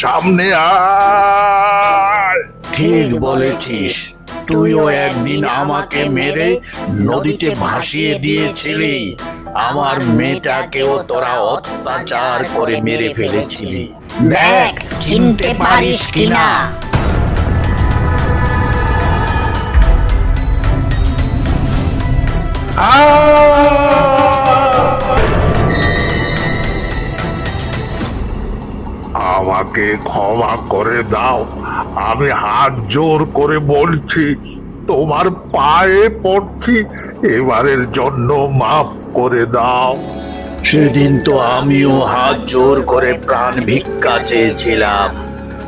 সামনে আয়। ঠিক বলেছিস। তুইও একদিন আমাকে মেরে নদীতে ভাসিয়ে দিয়েছিলি। আমার মেয়েটাকেও তোরা অত্যাচার করে মেরে ফেলেছিলি। দেখ চিনতে পারিস কিনা? আমাকে ক্ষমা করে দাও। আমি হাত জোর করে বলছি তোমার পায়ে পড়ছি এবারের জন্য মাফ করে দাও। সেদিন তো আমিও হাত জোর করে প্রাণ ভিক্ষা চেয়েছিলাম।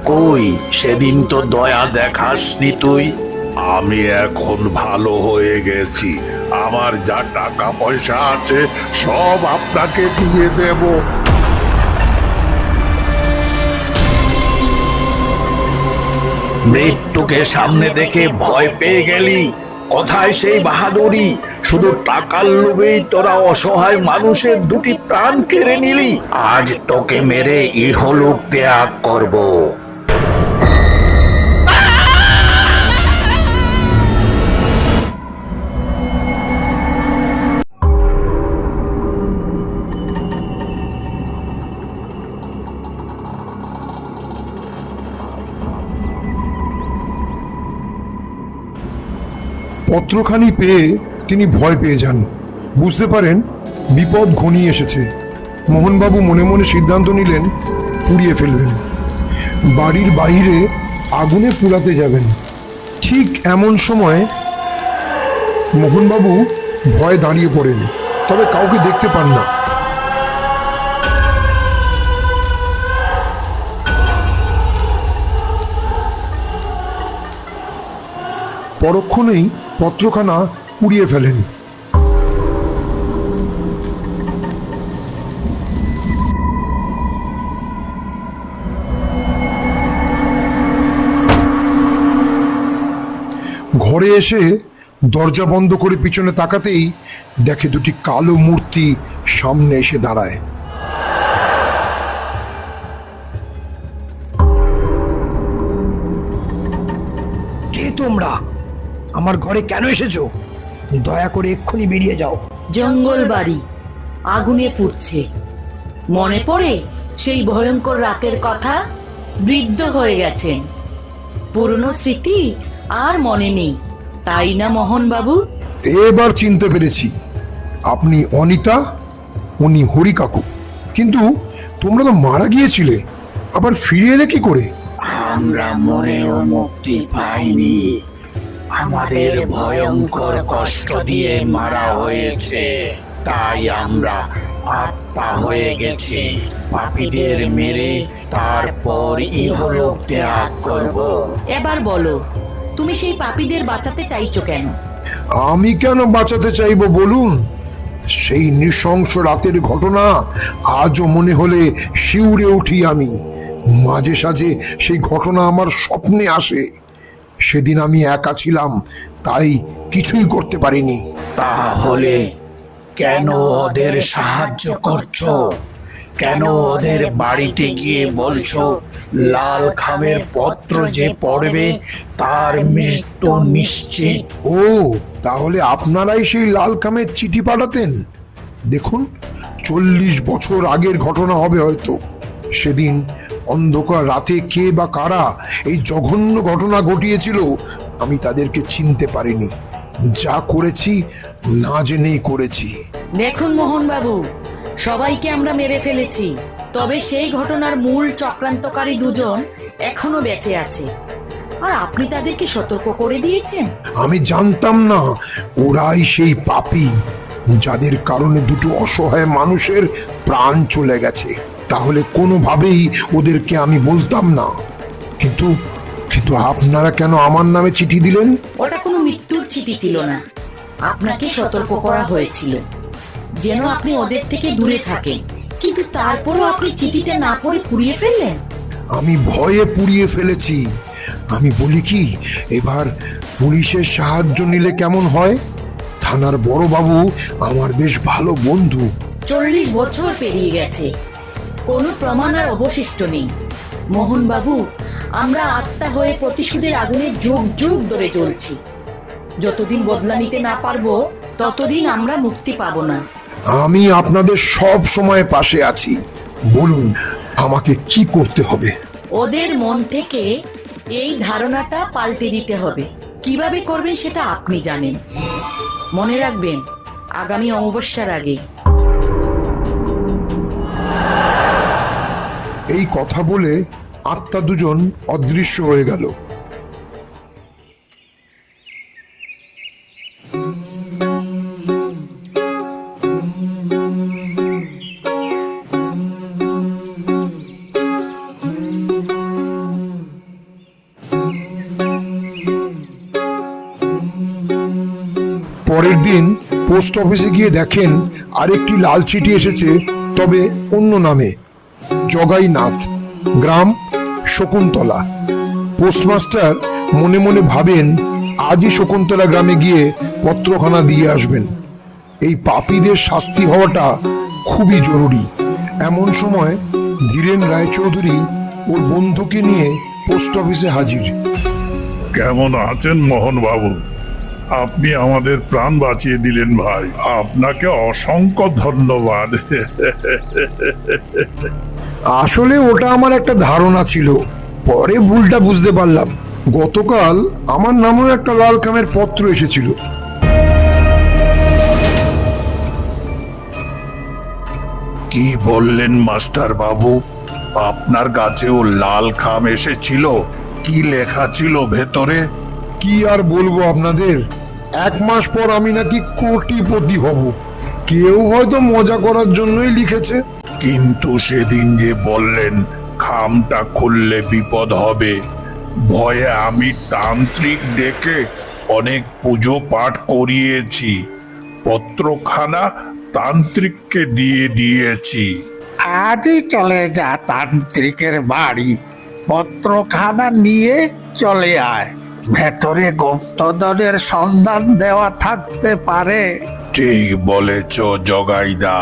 কই সেদিন তো দয়া দেখাসনি তুই। আমি এখন ভালো হয়ে গেছি। আমার যা টাকা পয়সা আছে সব আপনাকে দিয়ে দেব। মৃত্যুকে সামনে দেখে ভয় পেয়ে গেলি। কথায় সেই বাহাদুরি, শুধু টাকার লোভেই তোরা অসহায় মানুষের দুটি প্রাণ কেড়ে নিলি। আজ তোকে মেরে ইহলোক ত্যাগ করব। পত্রখানি পেয়ে তিনি ভয় পেয়ে যান। বুঝতে পারেন, বিপদ ঘনিয়ে এসেছে। মোহনবাবু মনে মনে সিদ্ধান্ত নিলেন, পুড়িয়ে ফেলবেন। বাড়ির বাইরে আগুনে পুড়াতে যাবেন। ঠিক এমন সময় মোহনবাবু ভয়ে দাঁড়িয়ে পড়েন, তবে কাউকে দেখতে পান না। পরক্ষণেই পত্রখানা পুড়িয়ে ফেলেন। ঘরে এসে দরজা বন্ধ করে পিছনে তাকাতেই দেখে দুটি কালো মূর্তি সামনে এসে দাঁড়ায়। কে তোমরা? আমার ঘরে কেন এসেছ? দয়া করে এক্ষুনি বেরিয়ে যাও। জঙ্গল বাড়ি। আগুনে পুড়ছে। মনে পড়ে সেই ভয়ঙ্কর রাতের কথা? বৃদ্ধ হয়ে গেছেন। পুরনো স্মৃতি আর মনে নেই। তাই না মোহন বাবু? এবার চিনতে পেরেছি। আপনি অনিতা উনি হরি কাকু কিন্তু তোমরা তো মারা গিয়েছিলে। আবার ফিরে এলে কি করে? আমরা মনেও মুক্তি পাইনি। আমাদের ভয়ঙ্কর কষ্ট দিয়ে মারা হয়েছে। তাই আমরা আত্মা হয়ে গেছি। পাপীদের মেরে তারপর ইহলোক ত্যাগ করব। এবার বলো তুমি সেই পাপীদের বাঁচাতে চাইছো কেন? আমি কেন বাঁচাতে চাইব বলুন? সেই নৃশংস রাতের ঘটনা আজও মনে হলে শিউরে উঠি আমি। মাঝে সাঝে সেই ঘটনা আমার স্বপ্নে আসে। সেদিন আমি একা ছিলাম, তাই কিছুই করতে পারিনি। তাহলে কেন ওদের সাহায্য করছ? কেন ওদের বাড়িতে গিয়ে বলছো, লাল খামের পত্র যে পড়বে, তার মৃত্যু নিশ্চিত? ও, তাহলে আপনারাই সেই লাল কামের চিঠি পাঠাতেন? দেখুন, চল্লিশ বছর আগের ঘটনা হবে হয়তো। সেদিন অন্ধকার রাতে কে বা কারা এই জঘন্য ঘটনা ঘটিয়েছিল আমি তাদেরকে চিনতে পারিনি। যা করেছি না জেনেই করেছি। দেখুন মোহন বাবু সবাইকে আমরা মেরে ফেলেছি তবে সেই ঘটনার মূল চক্রান্তকারী দুজন এখনও বেঁচে আছে। আর আপনি তাদেরকে সতর্ক করে দিয়েছেন? আমি জানতাম না ওরাই সেই পাপী যাদের কারণে দুটো অসহায় মানুষের প্রাণ চলে গেছে। তাহলে কোনোভাবেই ওদেরকে আমি বলতাম না। কিন্তু কিন্তু আপনারা কেন আমার নামে চিঠি দিলেন? ওটা কোনো মৃত্যুর চিঠি ছিল না। আপনাকে সতর্ক করা হয়েছিল। যেন আপনি ওদের থেকে দূরে থাকেন। কিন্তু তারপরও আপনি চিঠিটা না পড়ে পুড়িয়ে ফেললেন? আমি ভয়ে পুড়িয়ে ফেলেছি। আমি বলি কি এবার পুলিশের সাহায্য নিলে কেমন হয়? থানার বড়বাবু আমার বেশ ভালো বন্ধু। চল্লিশ বছর পেরিয়ে গেছে। কোনো প্রমাণ আর অবশিষ্ট নেই। মোহনবাবু আমরা আত্মা হয়ে প্রতিশোধের আগুনে যুগ যুগ ধরে চলছি যতদিন বদলা নিতে না পারব ততদিন আমরা মুক্তি পাবো না। আমি আপনাদের সব সময় পাশে আছি। বলুন আমাকে কি করতে হবে? ওদের মন থেকে এই ধারণাটা পাল্টে দিতে হবে। কীভাবে করবেন সেটা আপনি জানেন। মনে রাখবেন আগামী অমাবস্যার আগে এই কথা বলে আত্মা দুজন অদৃশ্য হয়ে গেল। পরের দিন পোস্ট অফিসে গিয়ে দেখেন আরেকটি লাল চিঠি এসেছে, তবে অন্য নামে। জগাইনাথ গ্রাম শকুন্তলা। পোস্টমাস্টার মনে মনে ভাবেন, আজই শকুন্তলা গ্রামে গিয়ে পত্রখানা দিয়ে আসবেন। এই পাপীদের শাস্তি হওয়াটা খুবই জরুরি। এমন সময় ধীরেন রায়চৌধুরী ওর বন্ধুকে নিয়ে পোস্ট অফিসে হাজির। কেমন আছেন মোহন বাবু আপনি আমাদের প্রাণ বাঁচিয়ে দিলেন ভাই। আপনাকে অসংখ্য ধন্যবাদ। আসলে ওটা আমার একটা ধারণা ছিল। পরে ভুলটা বুঝতে পারলাম। গতকাল আমার নামেও একটা লাল কামের পত্র এসেছিল। কি বললেন মাস্টার বাবু? আপনার কাছেও লাল খাম এসেছিল? কি লেখা ছিল ভেতরে? কি আর বলব আপনাদের? এক মাস পর আমি নাকি কোটিপতি হব। কেউ হয়তো মজা করার জন্যই লিখেছে। কিন্তু সেদিন যে বললেন খামটা খুললে বিপদ হবে। ভয়ে আমি তান্ত্রিক ডেকে অনেক পুজো পাঠ করিয়েছি পত্রখানা তান্ত্রিককে দিয়ে দিয়েছি। আজই চলে যা তান্ত্রিকের বাড়ি পত্রখানা নিয়ে চলে আয়। ভেতরে গুপ্তধনের সন্ধান দেওয়া থাকতে পারে। ঠিক বলেছ জগাইদা।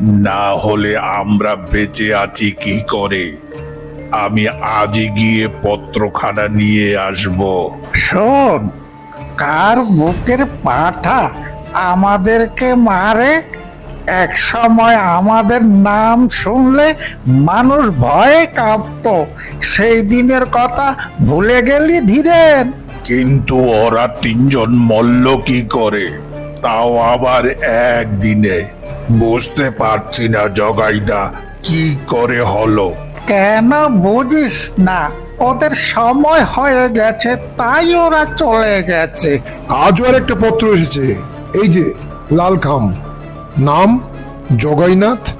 না হলে আমরা বেঁচে আছি কি করে? আমি আজই গিয়ে পত্রখানা নিয়ে আসব। শোন কার বুকের পাঠা আমাদেরকে মারে? এক সময় আমাদের নাম শুনলে মানুষ ভয়ে কাঁপত। সেই দিনের কথা ভুলে গেলি ধীরেন। কিন্তু ওরা তিনজন মল্ল কি করে? তাও আবার একদিনে। বুঝতে পারছি না জগাইদা কি করে হলো? কেন বুঝিস না? ওদের সময় হয়ে গেছে তাই ওরা চলে গেছে। আজও আর একটা পত্র এসেছে। এই যে লাল খাম নাম জগাইনাথ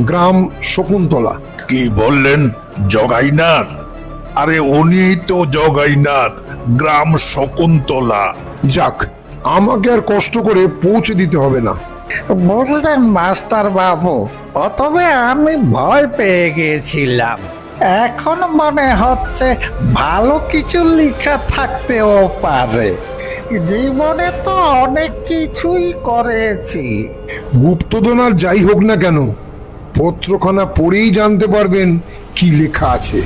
গ্রাম শকুন্তলা। কি বললেন জগাইনাথ? আরে উনি তো জগাইনাথ গ্রাম শকুন্তলা। যাক আমাকে আর কষ্ট করে পৌঁছে দিতে হবে না। বুঝলেন মাস্টার বাবু? প্রথমে আমি ভয় পেয়ে গিয়েছিলাম। এখন মনে হচ্ছে ভালো কিছু লেখা থাকতেও পারে। জীবনে তো অনেক কিছুই করেছি। গুপ্তধন আর যাই হোক না কেন পত্রখানা পড়েই জানতে পারবেন কি লেখা আছে।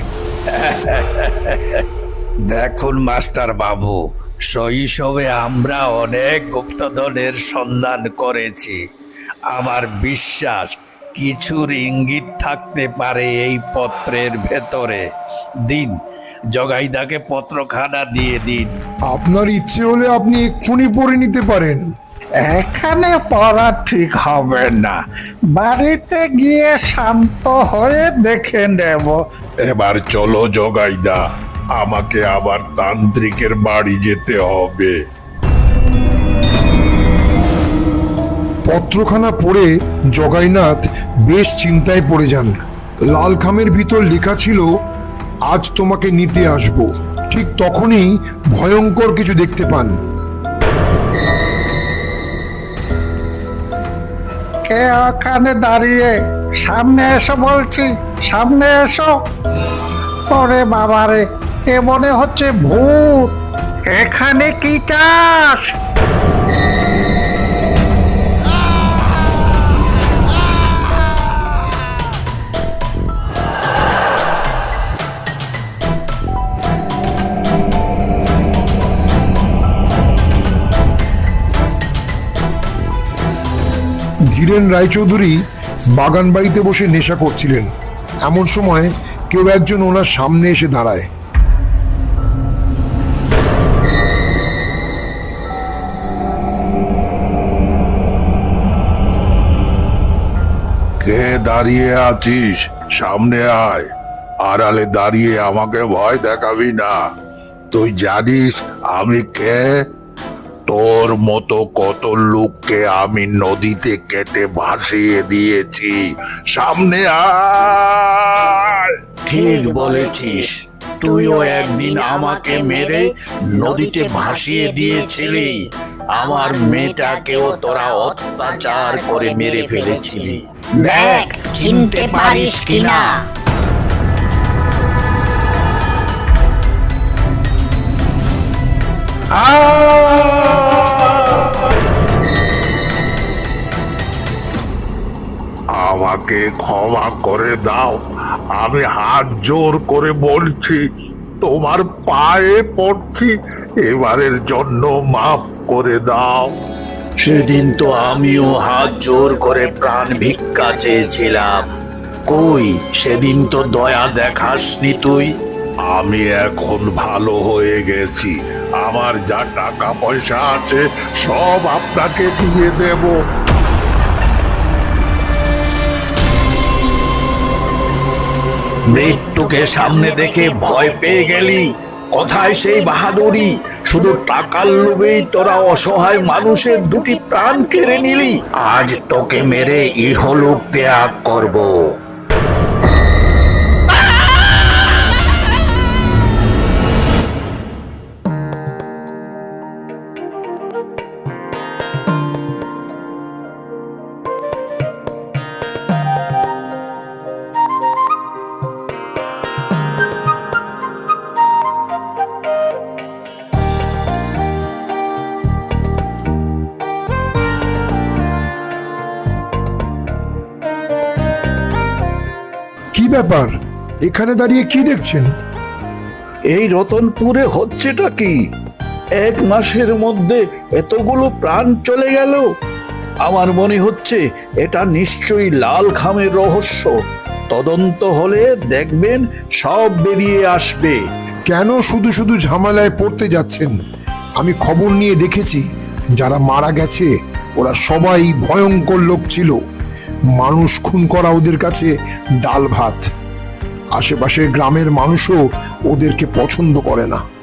দেখুন মাস্টার বাবু শৈশবে আমরা অনেক গুপ্তধনের সন্ধান করেছি। আমার বিশ্বাস কিছুর ইঙ্গিত থাকতে পারে এই পত্রের ভেতরে। দিন জগাইদাকে পত্রখানা দিয়ে দিন। আপনার ইচ্ছে হলে আপনি এক্ষুনি পড়ে নিতে পারেন। এখানে পড়া ঠিক হবে না। বাড়িতে গিয়ে শান্ত হয়ে দেখে নেব। এবার চলো জগাইদা। আমাকে আবার তান্ত্রিকের বাড়ি যেতে হবে। পত্রখানা পড়ে জগাইনাথ বেশ চিন্তায় পড়ে যান। লাল খামের ভিতর লেখা ছিল আজ তোমাকে নিতে আসব। ঠিক তখনই ভয়ঙ্কর কিছু দেখতে পান। কে ওখানে দাঁড়িয়ে? সামনে এসো বলছি সামনে এসো। ওরে বাবারে এ মনে হচ্ছে ভূত। এখানে কি চাষ? ধীরেন রায়চৌধুরী বাগান বাড়িতে বসে নেশা করছিলেন। এমন সময় কেউ একজন ওনার সামনে এসে দাঁড়ায়। দাঁড়িয়ে আছিস, সামনে আয়। আড়ালে দাঁড়িয়ে আমাকে ভয় দেখাবি না। তুই জানিস আমি কে? তোর মতো কত লোককে আমি নদীতে কেটে ভাসিয়ে দিয়েছি। সামনে আয়। ঠিক বলেছিস। তুইও একদিন আমাকে মেরে নদীতে ভাসিয়ে দিয়েছিলি। আমার মেয়েটাকেও তোরা অত্যাচার করে মেরে ফেলেছিলি। দেখ, চিনতে পারিস কিনা। আমাকে ক্ষমা করে দাও। আমি হাত জোর করে বলছি, তোমার পায়ে পড়ছি। এবারের জন্য মাফ করে দাও। সেদিন তো আমিও হাত জোর করে প্রাণ ভিক্ষা চেয়েছিলাম। কই সেদিন তো দয়া দেখাসনি তুই? আমি এখন ভালো হয়ে গেছি। আমার যা টাকা পয়সা আছে সব আপনাকে দিয়ে দেব। মৃত্যুকে সামনে দেখে ভয় পেয়ে গেলি? কোথায় সেই বাহাদুরি? শুধু টাকার লোভেই তোরা অসহায় মানুষের দুটি প্রাণ কেড়ে নিলি, আজ তোকে মেরে ইহলোক ত্যাগ করব। ব্যাপার? এখানে দাঁড়িয়ে কি দেখছেন? এই রতনপুরে হচ্ছেটা কি? এক মাসের মধ্যে এতগুলো প্রাণ চলে গেল। আমার মনে হচ্ছে এটা নিশ্চয়ই লাল খামের রহস্য। তদন্ত হলে দেখবেন সব বেরিয়ে আসবে। কেন শুধু শুধু ঝামেলায় পড়তে যাচ্ছেন? আমি খবর নিয়ে দেখেছি যারা মারা গেছে ওরা সবাই ভয়ঙ্কর লোক ছিল। মানুষ খুন করা ওদের কাছে ডাল ভাত। আশেপাশের গ্রামের মানুষও ওদেরকে পছন্দ করে না।